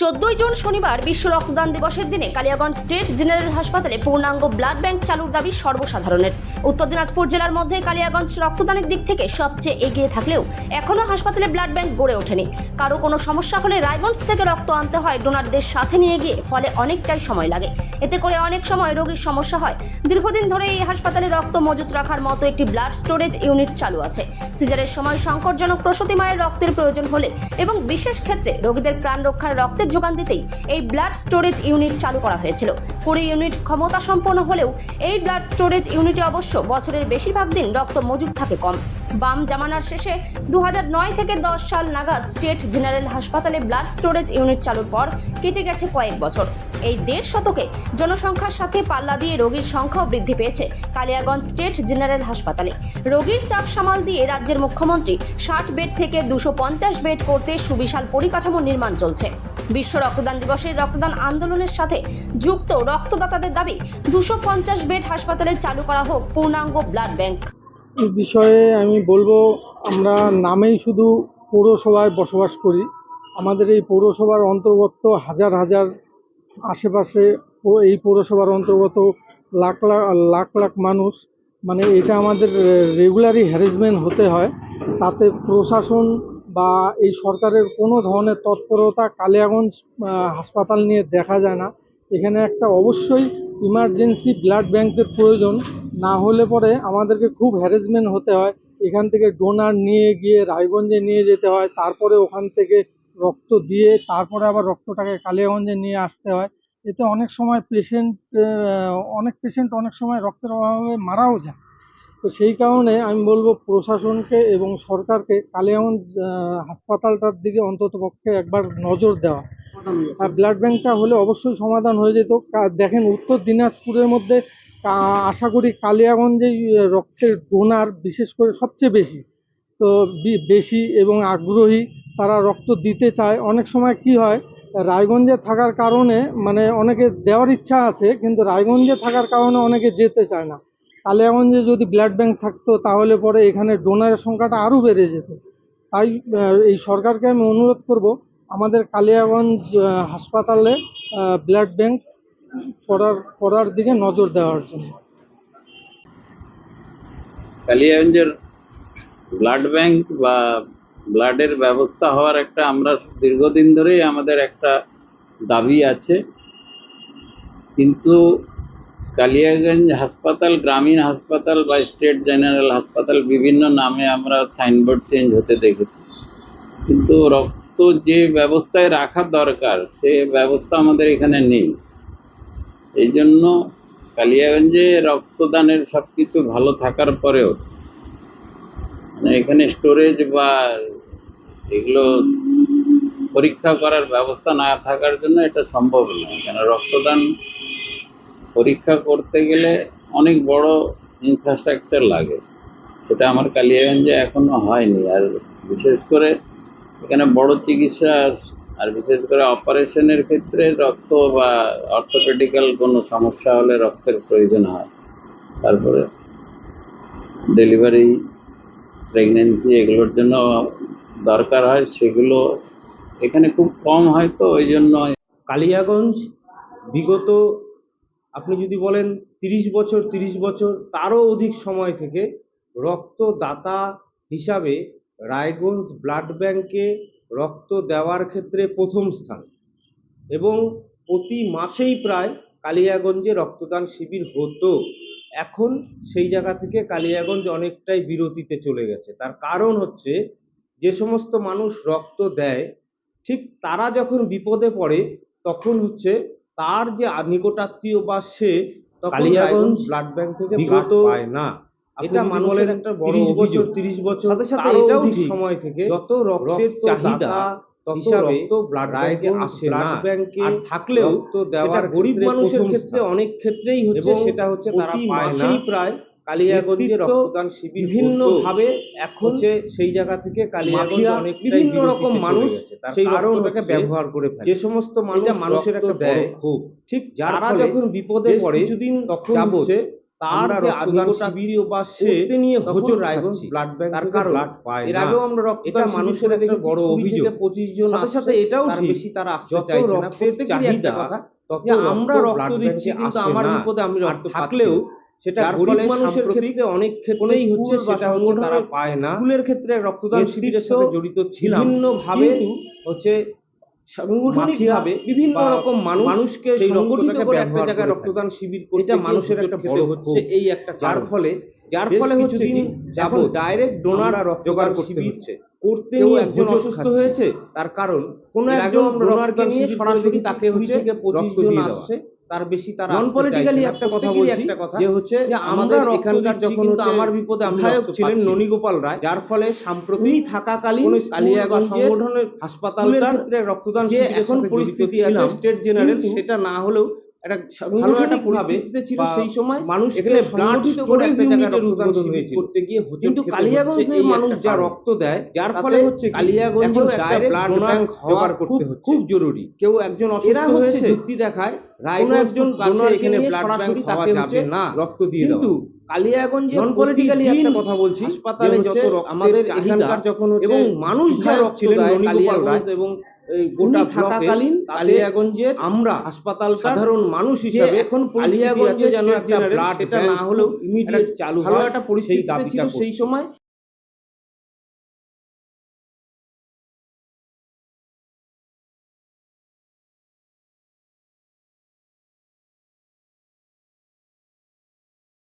চোদ্দই জুন শনিবার বিশ্ব রক্তদান দিবসের দিনে কালিয়াগঞ্জ স্টেট জেনারেল হাসপাতালে পূর্ণাঙ্গ ব্লাড ব্যাংক চালুর দাবি সর্বসাধারণের। উত্তর দিনাজপুর জেলার মধ্যে কালিয়াগঞ্জ রক্তদানের দিক থেকে সবচেয়ে এগিয়ে থাকলেও এখনও হাসপাতালে ব্লাড ব্যাংক গড়ে ওঠেনি। কারও কোনো সমস্যা হলে রায়গঞ্জ থেকে রক্ত আনতে হয় ডোনারদের সাথে নিয়ে গিয়ে, ফলে অনেকটাই সময় লাগে। এতে করে অনেক সময় রোগীর সমস্যা হয়। দীর্ঘদিন ধরে এই হাসপাতালে রক্ত মজুত রাখার মতো একটি ব্লাড স্টোরেজ ইউনিট চালু আছে। সিজারের সময় সংকটজনক প্রসূতি মায়ের রক্তের প্রয়োজন হলে এবং বিশেষ ক্ষেত্রে রোগীদের প্রাণ রক্ষার রক্তের যোগান দিতেই এই ব্লাড স্টোরেজ ইউনিট চালু করা হয়েছিল। কুড়ি ইউনিট ক্ষমতা সম্পন্ন হলেও এই ব্লাড স্টোরেজ ইউনিটে অবশ্য বছরের বেশিরভাগ দিন রক্ত মজুদ থাকে কম। বাম জামানার শেষে দু হাজার নয় থেকে দশ সাল নাগাদ স্টেট জেনারেল হাসপাতালে ব্লাড স্টোরেজ ইউনিট চালুর পর কেটে গেছে কয়েক বছর। এই দেড় শতকে জনসংখ্যার সাথে পাল্লা দিয়ে রোগীর সংখ্যাও বৃদ্ধি পেয়েছে কালিয়াগঞ্জ স্টেট জেনারেল হাসপাতালে। রোগীর চাপ সামাল দিয়ে রাজ্যের মুখ্যমন্ত্রী ষাট বেড থেকে দুশো পঞ্চাশ বেড করতে সুবিশাল পরিকাঠামো নির্মাণ চলছে। বিশ্ব রক্তদান দিবসের রক্তদান আন্দোলনের সাথে যুক্ত রক্তদাতাদের দাবি, দুশো পঞ্চাশ বেড হাসপাতালে চালু করা হোক পূর্ণাঙ্গ ব্লাড ব্যাংক। এই বিষয়ে আমি বলব, আমরা নামেই শুধু পৌরসভায় বসবাস করি। আমাদের এই পৌরসভার অন্তর্গত হাজার হাজার আশেপাশে ও এই পৌরসভার অন্তর্গত লাখ লাখ লাখ লাখ মানুষ। মানে এটা আমাদের রেগুলারই হ্যারাসমেন্ট হতে হয়। তাতে প্রশাসন বা এই সরকারের কোনো ধরনের তৎপরতা কালিয়াগঞ্জ হাসপাতাল নিয়ে দেখা যায় না। এখানে একটা অবশ্যই ইমার্জেন্সি ব্লাড ব্যাংকের প্রয়োজন। না হলে পরে আমাদেরকে খুব হ্যারাসমেন্ট হতে হয়। এখান থেকে ডোনার নিয়ে গিয়ে রায়গঞ্জে নিয়ে যেতে হয়। তারপরে ওখান থেকে রক্ত দিয়ে তারপরে আবার রক্তটাকে কালিয়াগঞ্জে নিয়ে আসতে হয়। এতে অনেক সময় পেশেন্ট অনেক পেশেন্ট অনেক সময় রক্তের অভাবে মারাও যায়। তো সেই কারণে আমি বলব প্রশাসনকে এবং সরকারকে কালিয়াগঞ্জ হাসপাতালটার দিকে অন্ততপক্ষে একবার নজর দেওয়া। ব্লাড ব্যাংকটা হলে অবশ্যই সমাধান হয়ে যেত। দেখেন উত্তর দিনাজপুরের মধ্যে আশা করি কালিয়াগঞ্জেই আহ, রক্তের ডোনার বিশেষ করে সবচেয়ে বেশি। তো বেশি এবং আগ্রহী তারা রক্ত দিতে চায়। অনেক সময় কি হয় রায়গঞ্জে থাকার কারণে মানে অনেকে দেওয়ার ইচ্ছা আছে কিন্তু রায়গঞ্জে থাকার কারণে অনেকে যেতে চায় না। কালিয়াগঞ্জে যদি ব্লাড ব্যাংক থাকতো তাহলে পরে এখানে ডোনারের সংখ্যাটা আরও বেড়ে যেত। তাই এই সরকারকে আমি অনুরোধ করব আমাদের কালিয়াগঞ্জ হাসপাতালে ব্লাড ব্যাংক করার করার দিকে নজর দেওয়ার জন্য। কালিয়াগঞ্জের ব্লাড ব্যাংক বা ব্লাডের ব্যবস্থা হওয়ার একটা আমরা দীর্ঘদিন ধরেই আমাদের একটা দাবি আছে। কিন্তু কালিয়াগঞ্জ হাসপাতাল, গ্রামীণ হাসপাতাল বা স্টেট জেনারেল হাসপাতাল বিভিন্ন নামে আমরা সাইনবোর্ড চেঞ্জ হতে দেখেছি। কিন্তু রক্ত যে ব্যবস্থায় রাখা দরকার, সে ব্যবস্থা আমাদের এখানে নেই। এই জন্য কালিয়াগঞ্জে রক্তদানের সব কিছু ভালো থাকার পরেও মানে এখানে স্টোরেজ বা এগুলো পরীক্ষা করার ব্যবস্থা না থাকার জন্য এটা সম্ভব নয় কেন রক্তদান পরীক্ষা করতে গেলে অনেক বড় ইনফ্রাস্ট্রাকচার লাগে। সেটা আমার কালিয়াগঞ্জে এখনও হয়নি। আর বিশেষ করে এখানে বড় চিকিৎসা আর বিশেষ করে অপারেশনের ক্ষেত্রে রক্ত বা অর্থোপেডিক্যাল কোনো সমস্যা হলে রক্তের প্রয়োজন হয়। তারপরে ডেলিভারি, প্রেগনেন্সি এগুলোর জন্য দরকার হয়, সেগুলো এখানে খুব কম হয় তো, ওই জন্য কালিয়াগঞ্জ বিগত, আপনি যদি বলেন তিরিশ বছর তিরিশ বছর, তারও অধিক সময় থেকে রক্তদাতা হিসাবে রায়গঞ্জ ব্লাড ব্যাংকে রক্ত দেওয়ার ক্ষেত্রে প্রথম স্থান এবং প্রতি মাসেই প্রায় কালিয়াগঞ্জে রক্তদান শিবির হতো। এখন সেই জায়গা থেকে কালিয়াগঞ্জ অনেকটাই বিরতিতে চলে গেছে। তার কারণ হচ্ছে যে সমস্ত মানুষ রক্ত দেয় ঠিক তারা যখন বিপদে পড়ে তখন হচ্ছে তার যে নিকটাত্মীয় বা সে কালিয়াগঞ্জ ব্লাড ব্যাংক থেকে বিগত পায় না। এটা মানুষের একটা বড় বছর তিরিশ বছর সাথে সাথে এটাও সময় থেকে যত রক্তের চাহিদা তত রক্ত ব্লাড ব্যাংকে আসে না। ব্যাংকে আর থাকলেও তো দেওয়ার গরিব মানুষের ক্ষেত্রে অনেক ক্ষেত্রেই হচ্ছে সেটা হচ্ছে তারা পায় না প্রায় কালিয়াগঞ্জে রক্তদান শিবির বিভিন্ন ভাবে এখন হচ্ছে সেই জায়গা থেকে কালিয়াগঞ্জ অনেক বিভিন্ন রকম মানুষ সেই রক্তটাকে ব্যবহার করে ফেলে। যে সমস্ত মানুষ মানুষের একটা দেয়। খুব ঠিক যারা যখন বিপদে পড়ে কিছুদিন তখন হচ্ছে তার যে বা সে নিয়ে তখন রায়গঞ্জ ব্লাড ব্যাংক তার কারণ এর আগেও আমরা এটা মানুষের একটা বড় অভিযোগ। পঁচিশ জন সাথে সাথে এটাও ঠিক। তারা যত রক্তের চাহিদা যে আমরা রক্ত রক্ত দিচ্ছি কিন্তু আমার। বিপদে আমি রক্ত থাকলেও সেটা গরিব মানুষের ক্ষেত্রে অনেক ক্ষেত্রেই হচ্ছে সেটা হচ্ছে তারা পায় না। স্কুলের ক্ষেত্রে রক্তদান শিবিরের সাথে জড়িত ছিলাম। কিন্তু হচ্ছে সাংগঠনিকভাবে বিভিন্ন রকম মানুষ মানুষকে সংগঠিত করে একটা জায়গায় রক্তদান শিবির করতে এটা মানুষের একটা বড় হচ্ছে এই একটা যার ফলে যার ফলে হচ্ছে যাবৎ ডাইরেক্ট ডোনার আর জোগাড় করতে হচ্ছে করতে একজন অসুস্থ হয়েছে তার কারণ কোনো একজন ডোনারকে নিয়ে সরাসরি তাকে হচ্ছে রক্ত দিয়ে দেওয়া। তার বেশি তারা নন পলিটিক্যালি একটা কথা বলি বলছি একটা কথা। যে হচ্ছে যে আমরা এখানকার যখন আমার বিপদে বিধায়ক ছিলেন। ননীগোপাল রায় যার ফলে সাম্প্রতিক থাকাকালীন বা সংগঠনের হাসপাতালের ক্ষেত্রে রক্তদান যে এখন পরিস্থিতি আছে স্টেট জেনারেল সেটা না হলেও একটা ভালো একটা পরিস্থিতিতে ছিল সেই সময় মানুষ এখানে এখানে সংগঠিত করে একটা জায়গায় রক্তদান শিবির করতে গিয়ে কিন্তু কালিয়াগঞ্জের মানুষ যা রক্ত দেয় যার ফলে হচ্ছে একটা করতে হচ্ছে। খুব জরুরি কেউ একজন অসুস্থ হয়েছে যুক্তি দেখায় রায়গঞ্জ একজন কাছে এখানে ব্লাড ব্যাংক পাওয়া যাবে না রক্ত দিয়ে কিন্তু। কালিয়াগঞ্জে নন পলিটিক্যালি একটা কথা বলছি হাসপাতালে যত আমাদের এখানকার যখন এবং মানুষ যা রক্ত ছিলেন কালিয়াগঞ্জ এবং গোটা থাকাকালীন কালিয়াগঞ্জের আমরা হাসপাতাল সাধারণ মানুষ হিসেবে এখন কালিয়াগঞ্জে যেন একটা ব্লাড এটা না হলেও ইমিডিয়েট চালু ভালো একটা পরিস্থিতি। সেই সময়